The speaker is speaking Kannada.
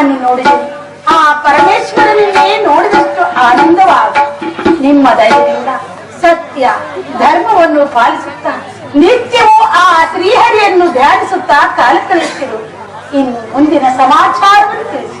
ನಿಮ್ಮನ್ನು ನೋಡಿದೆ ಆ ಪರಮೇಶ್ವರನನ್ನೇ ನೋಡಿದಷ್ಟು ಆನಂದವಾಗ ನಿಮ್ಮ ದಯದಿಂದ ಸತ್ಯ ಧರ್ಮವನ್ನು ಪಾಲಿಸುತ್ತಾ, ನಿತ್ಯವೂ ಆ ಶ್ರೀಹರಿಯನ್ನು ಧ್ಯಾನಿಸುತ್ತಾ ಕಾಲ ಕಳೆಯುತ್ತಿರು ಇನ್ನು ಮುಂದಿನ ಸಮಾಚಾರವನ್ನು ತಿಳಿಸಿ.